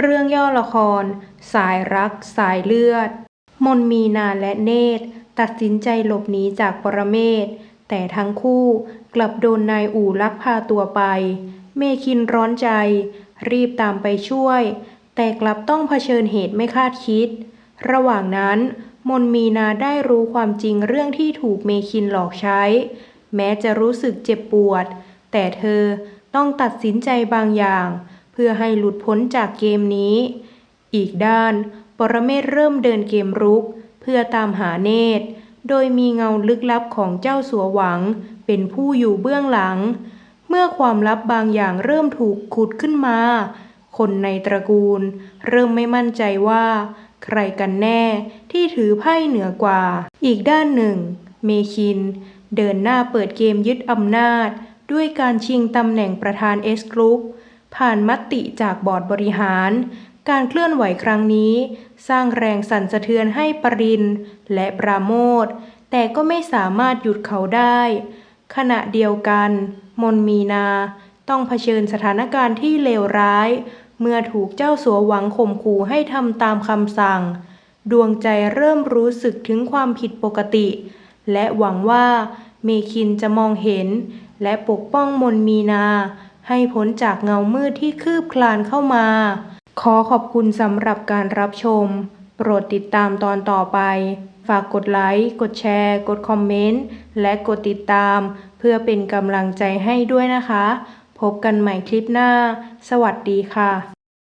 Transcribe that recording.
เรื่องย่อละคร สายรัก สายเลือด มนมีนาและเนตร ตัดสินใจหลบหนีจากปรเมศแต่ทั้งคู่กลับโดนนายอู่ลักพาตัวไป เมคินร้อนใจ รีบตามไปช่วย แต่กลับต้องเผชิญเหตุไม่คาดคิด ระหว่างนั้น มนมีนาได้รู้ความจริงเรื่องที่ถูกเมคินหลอกใช้ แม้จะรู้สึกเจ็บปวด แต่เธอต้องตัดสินใจบางอย่างเเพื่อให้หลุดพ้นจากเกมนี้ อีกด้าน ปรเมศเริ่มเดินเกมรุก เพื่อตามหาเนตร โดยมีเงาลึกลับของเจ้าสัวหวัง เป็นผู้อยู่เบื้องหลัง เมื่อความลับบางอย่างเริ่มถูกขุดขึ้นมา คนในตระกูล เริ่มไม่มั่นใจว่า ใครกันแน่ที่ถือไพ่เหนือกว่า อีกด้านหนึ่ง เมคิน เดินหน้าเปิดเกมยึดอำนาจ ด้วยการชิงตำแหน่งประธานเอสกรุ๊ป ผ่านมติจากบอร์ดบริหาร การเคลื่อนไหวครั้งนี้ สร้างแรงสั่นสะเทือนให้ปรินและปราโมทแต่ก็ไม่สามารถหยุดเขาได้ ขณะเดียวกัน มนมีนาต้องเผชิญสถานการณ์ที่เลวร้าย เมื่อถูกเจ้าสัวหวังข่มขู่ให้ทำตามคำสั่ง ดวงใจเริ่มรู้สึกถึงความผิดปกติ และหวังว่าเมคินจะมองเห็น และปกป้องมนมีนา ให้พ้นจากเงามืดที่คืบคลานเข้ามา ขอขอบคุณสำหรับการรับชม โปรดติดตามตอนต่อไป ฝากกดไลค์ กดแชร์ กดคอมเมนต์ และกดติดตาม เพื่อเป็นกำลังใจให้ด้วยนะคะ พบกันใหม่คลิปหน้า สวัสดีค่ะ